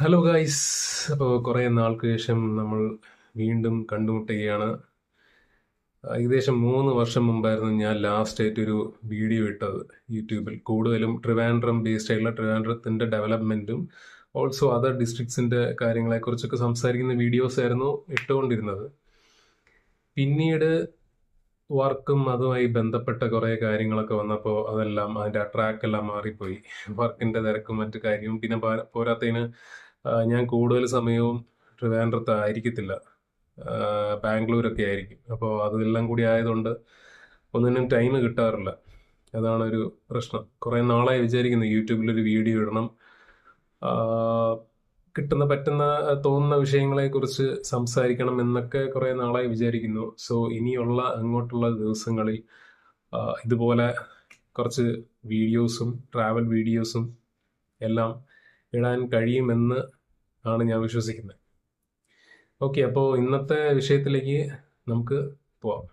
Hello guys അപ്പോൾ കുറേ നാൾക്ക് ശേഷം നമ്മൾ വീണ്ടും കണ്ടുമുട്ടുകയാണ്. ഏകദേശം മൂന്ന് വർഷം മുമ്പായിരുന്നു ഞാൻ ലാസ്റ്റ് ആയിട്ട് ഒരു വീഡിയോ ഇട്ടത് യൂട്യൂബിൽ. കൂടുതലും ട്രിവാൻഡ്രം ബേസ്ഡ് ആയിട്ടുള്ള ട്രിവാൻഡ്രത്തിന്റെ ഡെവലപ്മെന്റും ഓൾസോ അതർ ഡിസ്ട്രിക്ട്സിന്റെ കാര്യങ്ങളെക്കുറിച്ചൊക്കെ സംസാരിക്കുന്ന വീഡിയോസ് ആയിരുന്നു ഇട്ടുകൊണ്ടിരുന്നത്. പിന്നീട് വർക്കും അതുമായി ബന്ധപ്പെട്ട കുറേ കാര്യങ്ങളൊക്കെ വന്നപ്പോൾ അതെല്ലാം അതിന്റെ ആ ട്രാക്കെല്ലാം മാറിപ്പോയി. വർക്കിന്റെ തിരക്കും മറ്റു കാര്യവും. പിന്നെ പോരാ- പോരാത്തതിന് ഞാൻ കൂടുതൽ സമയവും ട്രിവാൻഡ്രത്ത് ആയിരിക്കത്തില്ല. ബാംഗ്ലൂരൊക്കെ ആയിരിക്കും. അപ്പോൾ അതെല്ലാം കൂടി ആയതുകൊണ്ട് ഒന്നിനും ടൈം കിട്ടാറില്ല. അതാണ് ഒരു പ്രശ്നം. കുറേ നാളായി വിചാരിക്കുന്നു യൂട്യൂബിലൊരു വീഡിയോ ഇടണം. കിട്ടുന്ന പറ്റുന്ന തോന്നുന്ന വിഷയങ്ങളെക്കുറിച്ച് സംസാരിക്കണം എന്നൊക്കെ കുറേ നാളായി വിചാരിക്കുന്നു. സോ ഇനിയുള്ള അങ്ങോട്ടുള്ള ദിവസങ്ങളിൽ ഇതുപോലെ കുറച്ച് വീഡിയോസും ട്രാവൽ വീഡിയോസും എല്ലാം ഇടാൻ കഴിയുമെന്ന് ആണ് ഞാൻ വിശ്വസിക്കുന്നത്. ഓക്കെ അപ്പോൾ ഇന്നത്തെ വിഷയത്തിലേക്ക് നമുക്ക് പോവാം.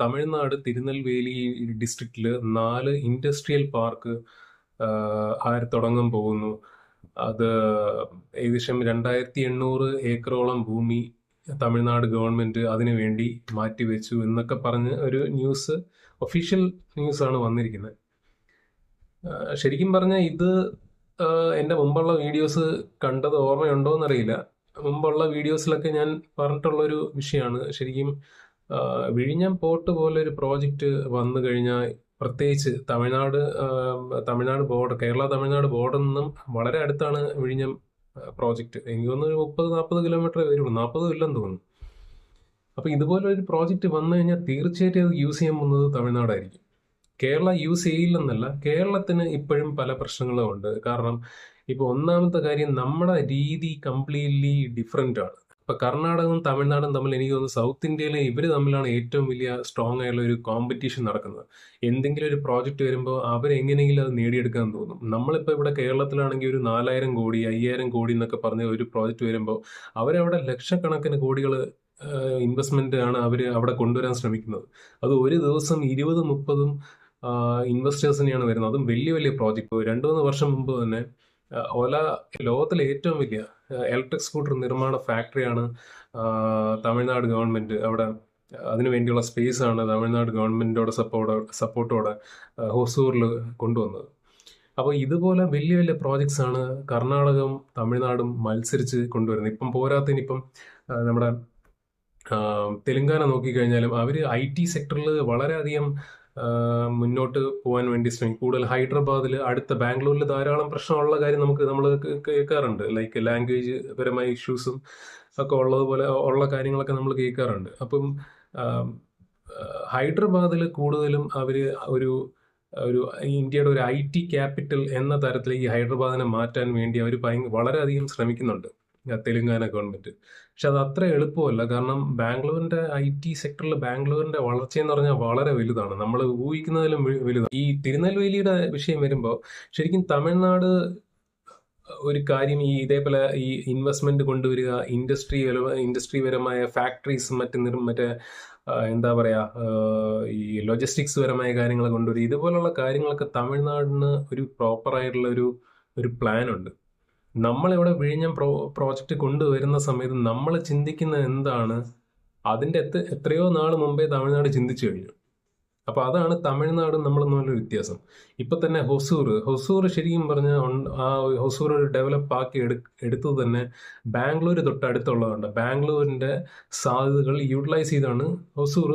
തമിഴ്നാട് തിരുനെൽവേലി ഡിസ്ട്രിക്റ്റിൽ നാല് ഇൻഡസ്ട്രിയൽ പാർക്ക് ആര് തുടങ്ങാൻ പോകുന്നു. അത് ഏകദേശം രണ്ടായിരത്തി എണ്ണൂറ് ഏക്കറോളം ഭൂമി തമിഴ്നാട് ഗവൺമെന്റ് അതിനു വേണ്ടി മാറ്റിവെച്ചു എന്നൊക്കെ പറഞ്ഞ് ഒരു ന്യൂസ് ഒഫീഷ്യൽ ആണ് വന്നിരിക്കുന്നത്. ശരിക്കും പറഞ്ഞാൽ ഇത് എന്റെ മുമ്പുള്ള വീഡിയോസ് കണ്ടത് ഓർമ്മയുണ്ടോ എന്നറിയില്ല മുമ്പുള്ള വീഡിയോസിലൊക്കെ ഞാൻ പറഞ്ഞിട്ടുള്ളൊരു വിഷയമാണ് ശരിക്കും വിഴിഞ്ഞം പോർട്ട് പോലെ ഒരു പ്രോജക്റ്റ് വന്നു കഴിഞ്ഞാൽ പ്രത്യേകിച്ച് തമിഴ്നാട് തമിഴ്നാട് ബോർഡ് കേരള തമിഴ്നാട് ബോർഡിൽ നിന്നും വളരെ അടുത്താണ് വിഴിഞ്ഞം പ്രോജക്റ്റ് എനിക്ക് തോന്നുന്നു ഒരു മുപ്പത് നാൽപ്പത് കിലോമീറ്റർ വരുള്ളൂ നാൽപ്പതും ഇല്ലെന്ന് തോന്നുന്നു. അപ്പോൾ ഇതുപോലെ ഒരു പ്രോജക്റ്റ് വന്നു കഴിഞ്ഞാൽ തീർച്ചയായിട്ടും അത് യൂസ് ചെയ്യാൻ പോകുന്നത് തമിഴ്നാടായിരിക്കും. കേരള യൂസ് ചെയ്യില്ലെന്നല്ല കേരളത്തിന് ഇപ്പോഴും പല പ്രശ്നങ്ങളും ഉണ്ട്. കാരണം ഇപ്പോൾ ഒന്നാമത്തെ കാര്യം നമ്മുടെ രീതി കംപ്ലീറ്റ്ലി ഡിഫറെന്റ് ആണ്. ഇപ്പൊ കർണാടകവും തമിഴ്നാടും തമ്മിൽ എനിക്ക് തോന്നുന്നു സൗത്ത് ഇന്ത്യയിലെ ഇവർ തമ്മിലാണ് ഏറ്റവും വലിയ സ്ട്രോങ് ആയുള്ള ഒരു കോമ്പറ്റീഷൻ നടക്കുന്നത്. എന്തെങ്കിലും ഒരു പ്രോജക്റ്റ് വരുമ്പോൾ അവരെങ്ങനെയെങ്കിലും അത് നേടിയെടുക്കാൻ തോന്നും. നമ്മളിപ്പോൾ ഇവിടെ കേരളത്തിലാണെങ്കിൽ ഒരു നാലായിരം കോടി അയ്യായിരം കോടി എന്നൊക്കെ പറഞ്ഞ ഒരു പ്രോജക്റ്റ് വരുമ്പോൾ അവരവിടെ ലക്ഷക്കണക്കിന് കോടികൾ ഇൻവെസ്റ്റ്മെന്റ് ആണ് അവർ അവിടെ കൊണ്ടുവരാൻ ശ്രമിക്കുന്നത്. അത് ഒരു ദിവസം ഇരുപത് മുപ്പതും ഇൻവെസ്റ്റേഴ്സിനെയാണ് വരുന്നത്. അതും വലിയ വലിയ പ്രോജക്റ്റ് രണ്ടു മൂന്ന് വർഷം മുമ്പ് തന്നെ ഓല ലോകത്തിലെ ഏറ്റവും വലിയ ഇലക്ട്രിക് സ്കൂട്ടർ നിർമ്മാണ ഫാക്ടറിയാണ് തമിഴ്നാട് ഗവൺമെന്റ് അവിടെ അതിനു വേണ്ടിയുള്ള സ്പേസ് ആണ് തമിഴ്നാട് ഗവൺമെന്റിനോട് സപ്പോർട്ട് സപ്പോർട്ടോടെ ഹൊസൂറിൽ കൊണ്ടുവന്നത്. അപ്പോൾ ഇതുപോലെ വലിയ വലിയ പ്രോജക്ട്സ് ആണ് കർണാടകവും തമിഴ്നാടും മത്സരിച്ച് കൊണ്ടുവരുന്നത്. ഇപ്പം പോരാത്തതിനിപ്പം നമ്മുടെ തെലുങ്കാന നോക്കിക്കഴിഞ്ഞാലും അവർ ഐ ടി സെക്ടറിൽ വളരെയധികം മുന്നോട്ട് പോകാൻ വേണ്ടി ശ്രമിക്കും കൂടുതൽ ഹൈദരാബാദിൽ അടുത്ത ബാംഗ്ലൂരിൽ ധാരാളം പ്രശ്നമുള്ള കാര്യം നമുക്ക് നമ്മൾ കേൾക്കാറുണ്ട്. ലൈക്ക് ലാംഗ്വേജ് പരമായ ഇഷ്യൂസും ഒക്കെ ഉള്ളതുപോലെ ഉള്ള കാര്യങ്ങളൊക്കെ നമ്മൾ കേൾക്കാറുണ്ട്. അപ്പം ഹൈദരാബാദിൽ കൂടുതലും അവർ ഒരു ഒരു ഇന്ത്യയുടെ ഒരു ഐ ടി ക്യാപിറ്റൽ എന്ന ഈ ഹൈദരാബാദിനെ മാറ്റാൻ വേണ്ടി അവർ ഭയങ്കര വളരെയധികം ശ്രമിക്കുന്നുണ്ട്. തെലുങ്കാന ഗവൺമെന്റ് പക്ഷെ അത് അത്ര എളുപ്പമല്ല. കാരണം ബാംഗ്ലൂരിന്റെ ഐ ടി സെക്ടറിൽ ബാംഗ്ലൂരിന്റെ വളർച്ച എന്ന് പറഞ്ഞാൽ വളരെ വലുതാണ്. നമ്മൾ ഊഹിക്കുന്നതിലും വലു- വലുതാണ്. ഈ തിരുനെൽവേലിയുടെ വിഷയം വരുമ്പോൾ ശരിക്കും തമിഴ്നാട് ഒരു കാര്യം ഈ ഇതേപോലെ ഈ ഇൻവെസ്റ്റ്മെന്റ് കൊണ്ടുവരിക ഇൻഡസ്ട്രി ഇൻഡസ്ട്രിപരമായ ഫാക്ടറീസ് മറ്റ് മറ്റേ എന്താ പറയാ ഈ ലോജിസ്റ്റിക്സ് പരമായ കാര്യങ്ങൾ കൊണ്ടുവരിക ഇതുപോലുള്ള കാര്യങ്ങളൊക്കെ തമിഴ്നാടിന് ഒരു പ്രോപ്പർ ആയിട്ടുള്ള ഒരു ഒരു പ്ലാൻ ഉണ്ട്. നമ്മളിവിടെ വിഴിഞ്ഞം പ്രോ പ്രോജക്റ്റ് കൊണ്ടുവരുന്ന സമയത്ത് നമ്മൾ ചിന്തിക്കുന്ന എന്താണ്? അതിന്റെ എത്ര എത്രയോ നാൾ മുമ്പേ തമിഴ്നാട് ചിന്തിച്ചു കഴിഞ്ഞു. അപ്പോൾ അതാണ് തമിഴ്നാടും നമ്മൾ തമ്മിലുള്ള വ്യത്യാസം. ഇപ്പം തന്നെ ഹൊസൂർ ഹൊസൂർ ശരിക്കും പറഞ്ഞാൽ ആ ഹൊസൂർ ഒരു ഡെവലപ്പ് ആക്കി എടു എടുത്തത് തന്നെ ബാംഗ്ലൂർ തൊട്ടടുത്തുള്ളതുകൊണ്ട്. ബാംഗ്ലൂരിന്റെ സാധ്യതകൾ യൂട്ടിലൈസ് ചെയ്താണ് ഹൊസൂർ.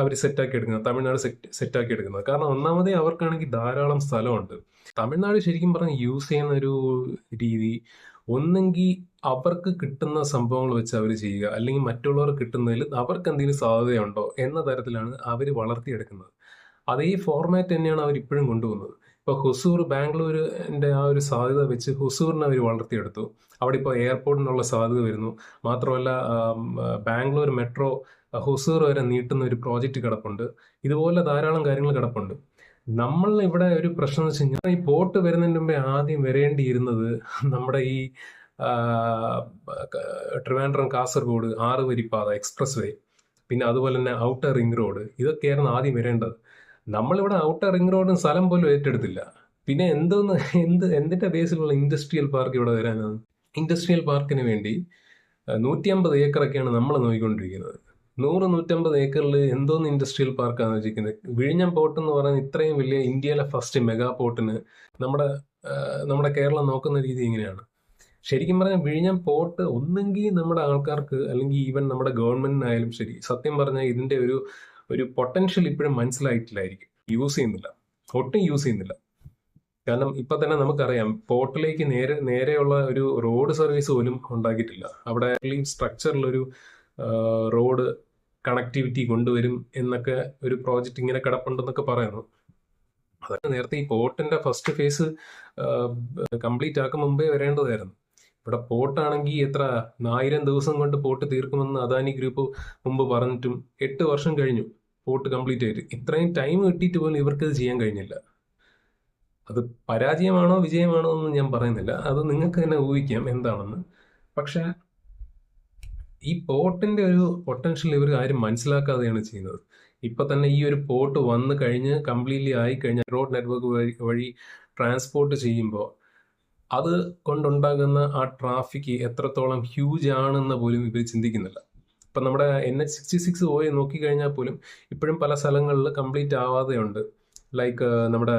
അവർ സെറ്റാക്കി എടുക്കുന്നത് തമിഴ്നാട് സെറ്റ് സെറ്റാക്കി എടുക്കുന്നത്. കാരണം ഒന്നാമതേ അവർക്കാണെങ്കിൽ ധാരാളം സ്ഥലമുണ്ട്. തമിഴ്നാട് ശരിക്കും പറഞ്ഞാൽ യൂസ് ചെയ്യുന്ന ഒരു രീതി ഒന്നെങ്കിൽ അവർക്ക് കിട്ടുന്ന സംഭവങ്ങൾ വെച്ച് അവർ ചെയ്യുക അല്ലെങ്കിൽ മറ്റുള്ളവർ കിട്ടുന്നതിൽ അവർക്ക് എന്തെങ്കിലും സാധ്യതയുണ്ടോ എന്ന തരത്തിലാണ് അവർ വളർത്തിയെടുക്കുന്നത്. അതേ ഫോർമാറ്റ് തന്നെയാണ് അവർ ഇപ്പോഴും കൊണ്ടുപോകുന്നത്. ഇപ്പോൾ ഹുസൂർ ബാംഗ്ലൂരിന്റെ ആ ഒരു സാധ്യത വെച്ച് ഹുസൂറിനെ അവർ വളർത്തിയെടുത്തു. അവിടെ ഇപ്പോൾ എയർപോർട്ടിനുള്ള സാധ്യത വരുന്നു. മാത്രമല്ല ബാംഗ്ലൂർ മെട്രോ ഹൊസൂർ വരെ നീട്ടുന്ന ഒരു പ്രോജക്റ്റ് കിടപ്പുണ്ട്. ഇതുപോലെ ധാരാളം കാര്യങ്ങൾ കിടപ്പുണ്ട്. നമ്മൾ ഇവിടെ ഒരു പ്രശ്നം എന്ന് വെച്ച് കഴിഞ്ഞാൽ ഈ പോർട്ട് വരുന്നതിന് മുമ്പേ ആദ്യം വരേണ്ടിയിരുന്നത് നമ്മുടെ ഈ ട്രിവാൻഡ്രം കാസർഗോഡ് ആറ് വരിപ്പാത എക്സ്പ്രസ് വേ പിന്നെ അതുപോലെ തന്നെ ഔട്ടർ റിംഗ് റോഡ് ഇതൊക്കെയായിരുന്നു ആദ്യം വരേണ്ടത്. നമ്മളിവിടെ ഔട്ടർ റിംഗ് റോഡും സ്ഥലം പോലും ഏറ്റെടുത്തില്ല. പിന്നെ എന്തോന്ന് എന്ത് എന്തിന്റെ ബേസിലുള്ള ഇൻഡസ്ട്രിയൽ പാർക്ക് ഇവിടെ വരാനാണ്? ഇൻഡസ്ട്രിയൽ പാർക്കിന് വേണ്ടി നൂറ്റി അമ്പത് ഏക്കറൊക്കെയാണ് നമ്മൾ നോക്കിക്കൊണ്ടിരിക്കുന്നത്. നൂറ് നൂറ്റമ്പത് ഏക്കറിൽ എന്തോന്ന് ഇൻഡസ്ട്രിയൽ പാർക്കാണ് വെച്ചിരിക്കുന്നത്? വിഴിഞ്ഞം പോർട്ട് എന്ന് പറയുന്ന ഇത്രയും വലിയ ഇന്ത്യയിലെ ഫസ്റ്റ് മെഗാ പോർട്ടിന് നമ്മുടെ നമ്മുടെ കേരളം നോക്കുന്ന രീതി ഇങ്ങനെയാണ്. ശരിക്കും പറഞ്ഞാൽ വിഴിഞ്ഞം പോർട്ട് ഒന്നെങ്കിൽ നമ്മുടെ ആൾക്കാർക്ക് അല്ലെങ്കിൽ ഈവൻ നമ്മുടെ ഗവൺമെന്റിനായാലും ശരി സത്യം പറഞ്ഞാൽ ഇതിന്റെ ഒരു ഒരു പൊട്ടൻഷ്യൽ ഇപ്പോഴും മനസ്സിലായിട്ടില്ലായിരിക്കും. യൂസ് ചെയ്യുന്നില്ല. ഒട്ടും യൂസ് ചെയ്യുന്നില്ല. കാരണം ഇപ്പൊ തന്നെ നമുക്കറിയാം പോർട്ടിലേക്ക് നേരെ നേരെയുള്ള ഒരു റോഡ് സർവീസ് പോലും ഉണ്ടാക്കിയിട്ടില്ല. അവിടെ സ്ട്രക്ചറിൽ ഒരു റോഡ് കണക്ടിവിറ്റി കൊണ്ടുവരും എന്നൊക്കെ ഒരു പ്രോജക്റ്റ് ഇങ്ങനെ കിടപ്പുണ്ടെന്നൊക്കെ പറയുന്നു. അതൊക്കെ നേരത്തെ ഈ പോർട്ടിന്റെ ഫസ്റ്റ് ഫേസ് കംപ്ലീറ്റ് ആക്കും മുമ്പേ വരേണ്ടതായിരുന്നു. ഇവിടെ പോർട്ടാണെങ്കിൽ എത്ര ആയിരം ദിവസം കൊണ്ട് പോർട്ട് തീർക്കുമെന്ന് അദാനി ഗ്രൂപ്പ് മുമ്പ് പറഞ്ഞിട്ടും എട്ട് വർഷം കഴിഞ്ഞു പോർട്ട് കംപ്ലീറ്റ് ആയിട്ട്. ഇത്രയും ടൈം കിട്ടിയിട്ട് പോലും ഇവർക്ക് ഇത് ചെയ്യാൻ കഴിഞ്ഞില്ല. അത് പരാജയമാണോ വിജയമാണോ എന്ന് ഞാൻ പറയുന്നില്ല. അത് നിങ്ങൾക്ക് തന്നെ ഊഹിക്കാം എന്താണെന്ന്. പക്ഷെ ഈ പോർട്ടിന്റെ ഒരു പൊട്ടൻഷ്യൽ ഇവർ ആരും മനസ്സിലാക്കാതെയാണ് ചെയ്യുന്നത്. ഇപ്പൊ തന്നെ ഈ ഒരു പോട്ട് വന്നു കഴിഞ്ഞ് കംപ്ലീറ്റ്ലി ആയി കഴിഞ്ഞ റോഡ് നെറ്റ്വർക്ക് വഴി വഴി ട്രാൻസ്പോർട്ട് ചെയ്യുമ്പോൾ അത് കൊണ്ടുണ്ടാകുന്ന ആ ട്രാഫിക് എത്രത്തോളം ഹ്യൂജ് ആണെന്ന് പോലും ഇവർ ചിന്തിക്കുന്നില്ല. ഇപ്പം നമ്മുടെ എൻ എച്ച് സിക്സ്റ്റി സിക്സ് പോയി നോക്കിക്കഴിഞ്ഞാൽ പോലും ഇപ്പോഴും പല സ്ഥലങ്ങളിൽ കംപ്ലീറ്റ് ആവാതെയുണ്ട്. ലൈക്ക് നമ്മുടെ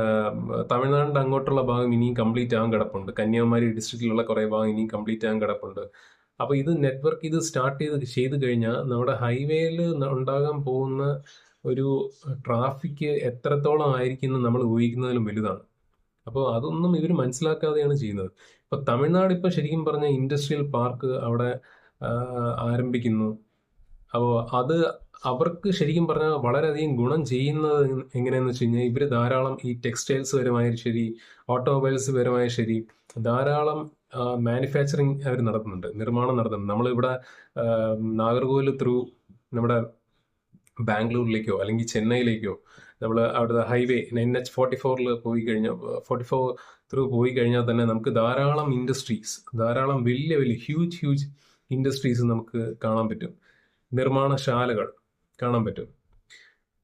തമിഴ്നാടിന്റെ അങ്ങോട്ടുള്ള ഭാഗം ഇനിയും കംപ്ലീറ്റ് ആകാൻ കിടപ്പുണ്ട്. കന്യാകുമാരി ഡിസ്ട്രിക്റ്റിലുള്ള കുറേ ഭാഗം ഇനിയും കംപ്ലീറ്റ് ആകാൻ കിടപ്പുണ്ട്. അപ്പോൾ ഇത് നെറ്റ്വർക്ക് ഇത് സ്റ്റാർട്ട് ചെയ്ത് ചെയ്ത് കഴിഞ്ഞാൽ നമ്മുടെ ഹൈവേയിൽ ഉണ്ടാകാൻ പോകുന്ന ഒരു ട്രാഫിക് എത്രത്തോളം ആയിരിക്കും നമ്മൾ ഊഹിക്കുന്നതിലും വലുതാണ്. അപ്പോൾ അതൊന്നും ഇവർ മനസ്സിലാക്കാതെയാണ് ചെയ്യുന്നത്. ഇപ്പോൾ തമിഴ്നാട് ഇപ്പോൾ ശരിക്കും പറഞ്ഞ ഇൻഡസ്ട്രിയൽ പാർക്ക് അവിടെ ആരംഭിക്കുന്നു. അപ്പോൾ അത് അവർക്ക് ശരിക്കും പറഞ്ഞാൽ വളരെയധികം ഗുണം ചെയ്യുന്നത് എങ്ങനെയാണെന്ന് വെച്ച് കഴിഞ്ഞാൽ ഇവർ ധാരാളം ഈ ടെക്സ്റ്റൈൽസ് പരമായാലും ശരി ഓട്ടോമൊബൈൽസ് പരമായാലും ശരി ധാരാളം മാനുഫാക്ചറിങ് അവർ നടത്തുന്നുണ്ട് നിർമ്മാണം നടത്തുന്നുണ്ട്. നമ്മളിവിടെ നാഗർകോവിൽ ത്രൂ നമ്മുടെ ബാംഗ്ലൂരിലേക്കോ അല്ലെങ്കിൽ ചെന്നൈയിലേക്കോ നമ്മൾ അവിടുത്തെ ഹൈവേ എൻ എച്ച് ഫോർട്ടി ഫോറിൽ പോയി കഴിഞ്ഞാൽ ഫോർട്ടി ഫോർ ത്രൂ പോയി കഴിഞ്ഞാൽ തന്നെ നമുക്ക് ധാരാളം ഇൻഡസ്ട്രീസ് ധാരാളം വലിയ വലിയ ഹ്യൂജ് ഹ്യൂജ് ഇൻഡസ്ട്രീസ് നമുക്ക് കാണാൻ പറ്റും. നിർമ്മാണശാലകൾ കാണാൻ പറ്റും.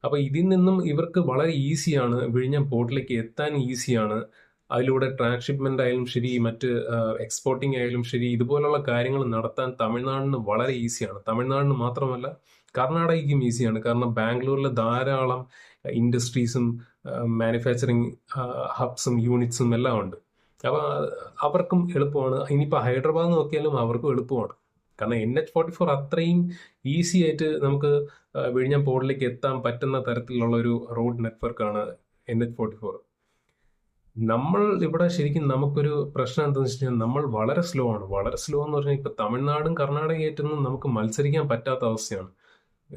അപ്പോൾ ഇതിൽ നിന്നും ഇവർക്ക് വളരെ ഈസിയാണ് വിഴിഞ്ഞം പോർട്ടിലേക്ക് എത്താൻ ഈസിയാണ് അതിലൂടെ ട്രാൻസ്ഷിപ്മെന്റ് ആയാലും ശരി മറ്റ് എക്സ്പോർട്ടിംഗ് ആയാലും ശരി ഇതുപോലുള്ള കാര്യങ്ങൾ നടത്താൻ തമിഴ്നാടിന് വളരെ ഈസിയാണ്. തമിഴ്നാടിന് മാത്രമല്ല കർണാടകയ്ക്കും ഈസിയാണ്. കാരണം ബാംഗ്ലൂരിൽ ധാരാളം ഇൻഡസ്ട്രീസും മാനുഫാക്ചറിങ് ഹബ്സും യൂണിറ്റ്സും എല്ലാം ഉണ്ട്. അപ്പോൾ അവർക്കും എളുപ്പമാണ്. ഇനിയിപ്പോൾ ഹൈദരാബാദ് നോക്കിയാലും അവർക്കും എളുപ്പമാണ്. കാരണം എൻ എച്ച് ഫോർട്ടി ഫോർ അത്രയും ഈസി ആയിട്ട് നമുക്ക് വിഴിഞ്ഞം പോർട്ടിലേക്ക് എത്താൻ പറ്റുന്ന തരത്തിലുള്ള ഒരു റോഡ് നെറ്റ്വർക്കാണ് എൻ എച്ച് ഫോർട്ടി ഫോർ നമ്മൾ ഇവിടെ ശരിക്കും നമുക്കൊരു പ്രശ്നം എന്താണെന്ന് വെച്ച് കഴിഞ്ഞാൽ നമ്മൾ വളരെ സ്ലോ ആണ്. വളരെ സ്ലോ എന്ന് പറഞ്ഞാൽ ഇപ്പൊ തമിഴ്നാടും കർണാടകയായിട്ടൊന്നും നമുക്ക് മത്സരിക്കാൻ പറ്റാത്ത അവസ്ഥയാണ്.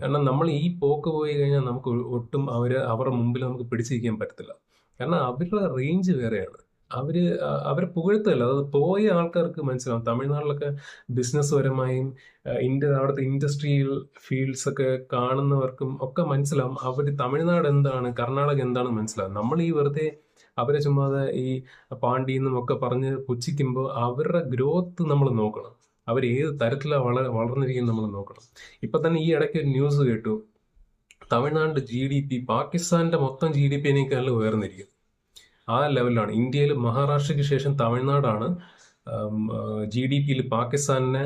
കാരണം നമ്മൾ ഈ പോക്ക് പോയി കഴിഞ്ഞാൽ നമുക്ക് ഒട്ടും അവർ അവരുടെ മുമ്പിൽ നമുക്ക് പിടിച്ചിരിക്കാൻ പറ്റത്തില്ല. കാരണം അവരുടെ റേഞ്ച് വേറെയാണ്. അവർ അവരെ പുകഴ്ത്തല്ല അത് പോയ ആൾക്കാർക്ക് മനസ്സിലാവും. തമിഴ്നാട്ടിലൊക്കെ ബിസിനസ് പരമായും ഇൻഡ അവിടുത്തെ ഇൻഡസ്ട്രിയൽ ഫീൽഡ്സ് ഒക്കെ കാണുന്നവർക്കും ഒക്കെ മനസ്സിലാവും. അവർ തമിഴ്നാട് എന്താണ് കർണാടക എന്താണെന്ന് മനസ്സിലാവും. നമ്മൾ ഈ വെറുതെ അവരെ ചുമ്മാതെ ഈ പാണ്ടി എന്നും ഒക്കെ പറഞ്ഞ് പുച്ഛിക്കുമ്പോൾ അവരുടെ ഗ്രോത്ത് നമ്മൾ നോക്കണം. അവർ ഏത് തരത്തിലാണ് വള വളർന്നിരിക്കുന്നത് നമ്മൾ നോക്കണം. ഇപ്പൊ തന്നെ ഈ ഇടയ്ക്ക് ഒരു ന്യൂസ് കേട്ടു. തമിഴ്നാട് ജി ഡി പി പാകിസ്ഥാന്റെ മൊത്തം ജി ഡി പിനേക്കാളും ഉയർന്നിരിക്കും ആ ലെവലിലാണ് ഇന്ത്യയിൽ മഹാരാഷ്ട്രയ്ക്ക് ശേഷം തമിഴ്നാടാണ് ജി ഡി പിയിൽ പാകിസ്ഥാനെ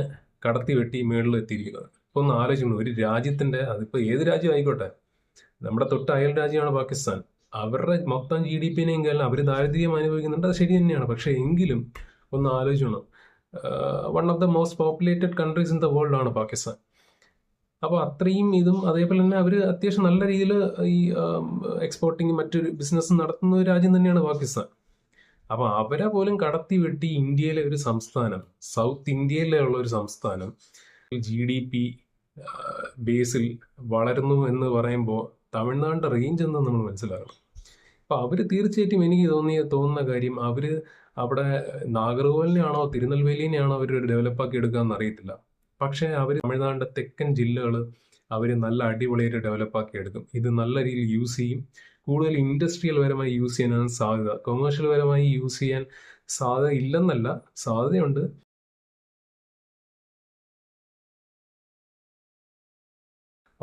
കടത്തി വെട്ടി മേളിൽ എത്തിയിരിക്കുന്നത്. ഇപ്പൊ ഒന്ന് ആലോചിക്കണം ഒരു രാജ്യത്തിന്റെ അതിപ്പോ ഏത് രാജ്യം ആയിക്കോട്ടെ? നമ്മുടെ തൊട്ട് അയൽ രാജ്യമാണ് പാകിസ്ഥാൻ. അവരുടെ മൊത്തം ജി ഡി പിനെങ്കിലും അവർ ദാരിദ്ര്യം അനുഭവിക്കുന്നുണ്ട്. അത് ശരി തന്നെയാണ്. പക്ഷേ എങ്കിലും ഒന്ന് ആലോചിക്കണം one of the most populated countries in the world ആണ് പാകിസ്ഥാൻ. അപ്പോൾ അത്രയും ഇതും അതേപോലെ തന്നെ അവർ അത്യാവശ്യം നല്ല രീതിയിൽ ഈ എക്സ്പോർട്ടിങ് മറ്റൊരു ബിസിനസ് നടത്തുന്ന ഒരു രാജ്യം തന്നെയാണ് പാകിസ്ഥാൻ. അപ്പോൾ അവരെ പോലും കടത്തി വെട്ടി ഇന്ത്യയിലെ ഒരു സംസ്ഥാനം സൗത്ത് ഇന്ത്യയിലെ ഉള്ള ഒരു സംസ്ഥാനം ജി ഡി പി ബേസിൽ വളരുന്നു എന്ന് പറയുമ്പോൾ തമിഴ്നാടിന്റെ റേഞ്ച് എന്ന് നമ്മൾ മനസ്സിലാക്കണം. അപ്പൊ അവർ തീർച്ചയായിട്ടും എനിക്ക് തോന്നിയ തോന്നുന്ന കാര്യം അവർ അവിടെ നാഗർകോവിലിനെയാണോ തിരുനെൽവേലിനെയാണോ അവർ ഡെവലപ്പാക്കി എടുക്കാന്ന് അറിയത്തില്ല. പക്ഷേ അവർ തമിഴ്നാടിന്റെ തെക്കൻ ജില്ലകൾ അവർ നല്ല അടിപൊളിയായിട്ട് ഡെവലപ്പാക്കി എടുക്കും. ഇത് നല്ല രീതിയിൽ യൂസ് ചെയ്യും. കൂടുതൽ ഇൻഡസ്ട്രിയൽ പരമായി യൂസ് ചെയ്യാനാണ് സാധ്യത. കൊമേഴ്ഷ്യൽ പരമായി യൂസ് ചെയ്യാൻ സാധ്യത ഇല്ലെന്നല്ല സാധ്യതയുണ്ട്.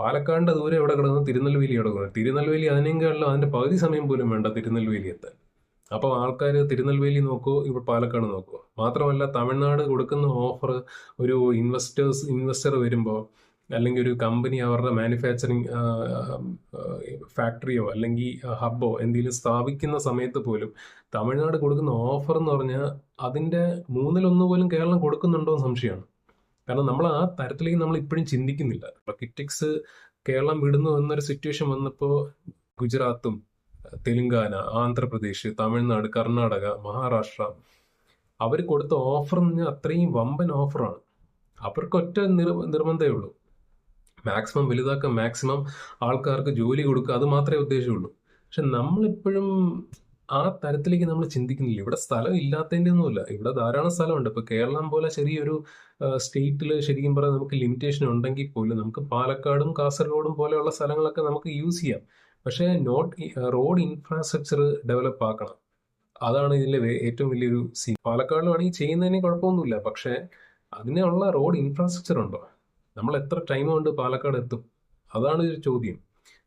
പാലക്കാടിന്റെ ദൂരെ എവിടെ കിടക്കുന്നു തിരുനെൽവേലി കിടക്കുന്നു തിരുനെൽവേലി അതിനേക്കാളും അതിന്റെ പകുതി സമയം പോലും വേണ്ട തിരുനെൽവേലി എത്താൻ. അപ്പോൾ ആൾക്കാർ തിരുനെൽവേലി നോക്കുമോ ഇവിടെ പാലക്കാട് നോക്കുമോ മാത്രമല്ല തമിഴ്നാട് കൊടുക്കുന്ന ഓഫർ ഒരു ഇൻവെസ്റ്റേഴ്സ് ഇൻവെസ്റ്റർ വരുമ്പോൾ അല്ലെങ്കിൽ ഒരു കമ്പനി അവരുടെ മാനുഫാക്ചറിങ് ഫാക്ടറിയോ അല്ലെങ്കിൽ ഹബ്ബോ എന്തെങ്കിലും സ്ഥാപിക്കുന്ന സമയത്ത് പോലും തമിഴ്നാട് കൊടുക്കുന്ന ഓഫർ എന്ന് പറഞ്ഞാൽ അതിന്റെ മൂന്നിലൊന്ന് പോലും കേരളം കൊടുക്കുന്നുണ്ടോ എന്ന് സംശയമാണ്. കാരണം നമ്മൾ ആ തരത്തിലേക്ക് നമ്മൾ ഇപ്പോഴും ചിന്തിക്കുന്നില്ല. കിറ്റിക്സ് കേരളം വിടുന്നു എന്നൊരു സിറ്റുവേഷൻ വന്നപ്പോൾ ഗുജറാത്തും തെലുങ്കാന ആന്ധ്രാപ്രദേശ് തമിഴ്നാട് കർണാടക മഹാരാഷ്ട്ര അവർ കൊടുത്ത ഓഫർ എന്ന് പറഞ്ഞാൽ അത്രയും വമ്പൻ ഓഫറാണ് അവർക്ക് ഒറ്റ നിർ നിർബന്ധമേ ഉള്ളൂ. മാക്സിമം വലുതാക്കുക മാക്സിമം ആൾക്കാർക്ക് ജോലി കൊടുക്കുക അത് മാത്രമേ ഉദ്ദേശമുള്ളൂ പക്ഷെ നമ്മളിപ്പോഴും ആ തരത്തിലേക്ക് നമ്മൾ ചിന്തിക്കുന്നില്ല. ഇവിടെ സ്ഥലം ഇല്ലാത്തതിന്റെ ഒന്നുമില്ല ഇവിടെ ധാരാളം സ്ഥലമുണ്ട്. ഇപ്പോൾ കേരളം പോലെ ചെറിയൊരു സ്റ്റേറ്റിൽ ശരിക്കും പറഞ്ഞാൽ നമുക്ക് ലിമിറ്റേഷൻ ഉണ്ടെങ്കിൽ പോലും നമുക്ക് പാലക്കാടും കാസർഗോഡും പോലെയുള്ള സ്ഥലങ്ങളൊക്കെ നമുക്ക് യൂസ് ചെയ്യാം. പക്ഷേ നോട്ട് റോഡ് ഇൻഫ്രാസ്ട്രക്ചർ ഡെവലപ്പ് ആക്കണം. അതാണ് ഇതിലെ വേ- ഏറ്റവും വലിയൊരു സീൻ പാലക്കാടിലാണെങ്കിൽ ചെയ്യുന്നതിന് കുഴപ്പമൊന്നുമില്ല. പക്ഷേ അതിനുള്ള റോഡ് ഇൻഫ്രാസ്ട്രക്ചർ ഉണ്ടോ? നമ്മൾ എത്ര ടൈം കൊണ്ട് പാലക്കാട് എത്തും? അതാണ് ഒരു ചോദ്യം.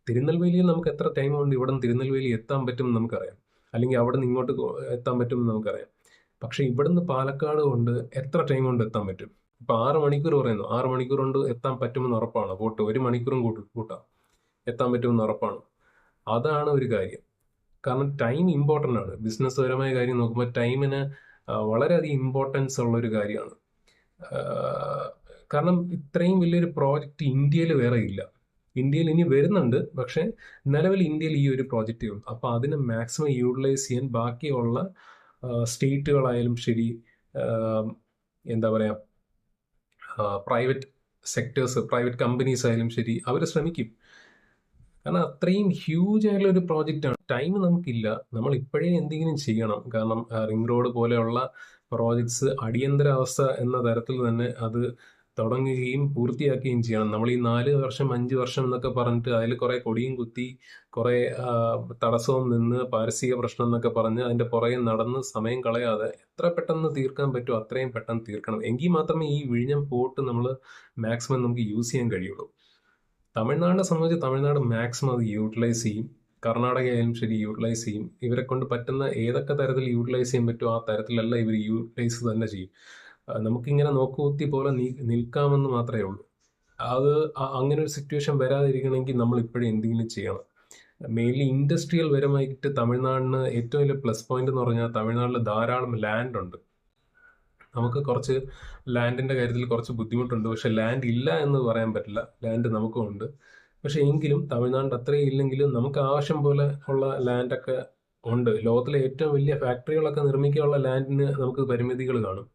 തിരുനെൽവേലിയിൽ നമുക്ക് എത്ര ടൈം കൊണ്ട് ഇവിടെ തിരുനെൽവേലി എത്താൻ പറ്റും നമുക്കറിയാം. അല്ലെങ്കിൽ അവിടെ നിന്ന് ഇങ്ങോട്ട് എത്താൻ പറ്റും എന്ന് നമുക്കറിയാം. പക്ഷേ ഇവിടുന്ന് പാലക്കാട് കൊണ്ട് എത്ര ടൈം കൊണ്ട് എത്താൻ പറ്റും? ഇപ്പൊ ആറ് മണിക്കൂർ പറയുന്നു. ആറ് മണിക്കൂർ കൊണ്ട് എത്താൻ പറ്റുമെന്ന് ഉറപ്പാണ്? പോട്ട് ഒരു മണിക്കൂറും കൂട്ടി കൂട്ടാം. എത്താൻ പറ്റുമെന്ന് ഉറപ്പാണ്? അതാണ് ഒരു കാര്യം. കാരണം ടൈം ഇമ്പോർട്ടന്റ് ആണ്. ബിസിനസ് പരമായ കാര്യം നോക്കുമ്പോൾ ടൈമിന് വളരെയധികം ഇമ്പോർട്ടൻസ് ഉള്ള ഒരു കാര്യമാണ്. കാരണം ഇത്രയും വലിയൊരു പ്രോജക്റ്റ് ഇന്ത്യയിൽ വേറെ ഇല്ല. ഇന്ത്യയിൽ ഇനി വരുന്നുണ്ട്. പക്ഷേ നിലവിൽ ഇന്ത്യയിൽ ഈ ഒരു പ്രോജക്റ്റ് ഉള്ളൂ. അപ്പോൾ അതിനെ മാക്സിമം യൂട്ടിലൈസ് ചെയ്യാൻ ബാക്കിയുള്ള സ്റ്റേറ്റുകളായാലും ശരി എന്താ പറയുക പ്രൈവറ്റ് സെക്ടേഴ്സ് പ്രൈവറ്റ് കമ്പനീസ് ആയാലും ശരി അവർ ശ്രമിക്കും. കാരണം അത്രയും ഹ്യൂജ് ആയിട്ടുള്ള ഒരു പ്രോജക്റ്റാണ് ടൈം നമുക്കില്ല. നമ്മൾ ഇപ്പോഴേ എന്തെങ്കിലും ചെയ്യണം. കാരണം റിംഗ് റോഡ് പോലെയുള്ള പ്രോജക്ട്സ് അടിയന്തരാവസ്ഥ എന്ന തരത്തിൽ തന്നെ അത് തുടങ്ങുകയും പൂർത്തിയാക്കുകയും ചെയ്യണം. നമ്മൾ ഈ നാല് വർഷം അഞ്ച് വർഷം എന്നൊക്കെ പറഞ്ഞിട്ട് അതിൽ കുറേ കൊടിയും കുത്തി കുറേ തടസ്സവും നിന്ന് പാരസിക പ്രശ്നം എന്നൊക്കെ പറഞ്ഞ് അതിന്റെ പുറകെ നടന്ന് സമയം കളയാതെ എത്ര പെട്ടെന്ന് തീർക്കാൻ പറ്റുമോ അത്രയും പെട്ടെന്ന് തീർക്കണം. എങ്കിൽ മാത്രമേ ഈ വിഴിഞ്ഞം പോട്ട് നമ്മൾ മാക്സിമം നമുക്ക് യൂസ് ചെയ്യാൻ കഴിയുള്ളൂ. തമിഴ്നാടിനെ സംബന്ധിച്ച് തമിഴ്നാട് മാക്സിമം അത് യൂട്ടിലൈസ് ചെയ്യും. കർണാടക ആയാലും ശരി യൂട്ടിലൈസ് ചെയ്യും. ഇവരെ കൊണ്ട് പറ്റുന്ന ഏതൊക്കെ തരത്തിൽ യൂട്ടിലൈസ് ചെയ്യാൻ പറ്റുമോ ആ തരത്തിലല്ല ഇവർ യൂട്ടിലൈസ് തന്നെ ചെയ്യും. നമുക്കിങ്ങനെ നോക്കുകുത്തി പോലെ നിൽക്കാമെന്ന് മാത്രമേ ഉള്ളൂ. അത് അങ്ങനെ ഒരു സിറ്റുവേഷൻ വരാതിരിക്കണമെങ്കിൽ നമ്മൾ ഇപ്പോഴും എന്തെങ്കിലും ചെയ്യണം. മെയിൻലി ഇൻഡസ്ട്രിയൽ പരമായിട്ട് തമിഴ്നാടിന് ഏറ്റവും വലിയ പ്ലസ് പോയിന്റ് എന്ന് പറഞ്ഞാൽ തമിഴ്നാട്ടിൽ ധാരാളം ലാൻഡ് ഉണ്ട്. നമുക്ക് കുറച്ച് ലാൻഡിന്റെ കാര്യത്തിൽ കുറച്ച് ബുദ്ധിമുട്ടുണ്ട്. പക്ഷെ ലാൻഡ് ഇല്ല എന്ന് പറയാൻ പറ്റില്ല. ലാൻഡ് നമുക്കും ഉണ്ട്. പക്ഷെ എങ്കിലും തമിഴ്നാട് അത്രയും ഇല്ലെങ്കിലും നമുക്ക് ആവശ്യം പോലെ ഉള്ള ലാൻഡൊക്കെ ഉണ്ട്. ലോകത്തിലെ ഏറ്റവും വലിയ ഫാക്ടറികളൊക്കെ നിർമ്മിക്കാനുള്ള ലാൻഡിന് നമുക്ക് പരിമിതികൾ കാണും.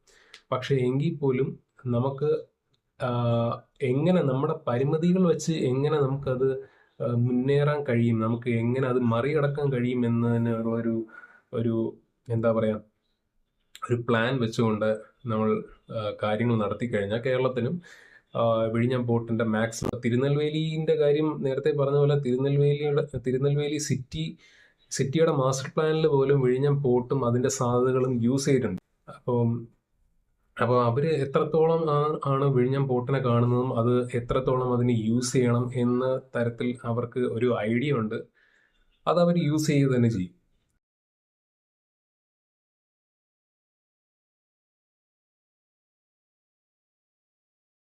പക്ഷെ എങ്കിൽ പോലും നമുക്ക് എങ്ങനെ നമ്മുടെ പരിമിതികൾ വെച്ച് എങ്ങനെ നമുക്കത് മുന്നേറാൻ കഴിയും? നമുക്ക് എങ്ങനെ അത് മറികടക്കാൻ കഴിയും എന്നതിന് ഒരു ഒരു എന്താ പറയുക ഒരു പ്ലാൻ വെച്ചുകൊണ്ട് നമ്മൾ കാര്യങ്ങൾ നടത്തി കഴിഞ്ഞാൽ കേരളത്തിനും വിഴിഞ്ഞം പോർട്ടിന്റെ മാക്സിമം തിരുനെൽവേലിന്റെ കാര്യം നേരത്തെ പറഞ്ഞ പോലെ തിരുനെൽവേലിയുടെ തിരുനെൽവേലി സിറ്റി സിറ്റിയുടെ മാസ്റ്റർ പ്ലാനിൽ പോലും വിഴിഞ്ഞം പോർട്ടും അതിന്റെ സാധ്യതകളും യൂസ് ചെയ്തിട്ടുണ്ട്. അപ്പം അപ്പോൾ അവർ എത്രത്തോളം ആണ് വിഴിഞ്ഞം പോട്ടിനെ കാണുന്നതും അത് എത്രത്തോളം അതിനെ യൂസ് ചെയ്യണം എന്ന തരത്തിൽ അവർക്ക് ഒരു ഐഡിയ ഉണ്ട്. അത് അവർ യൂസ് ചെയ്യുക തന്നെ ചെയ്യും.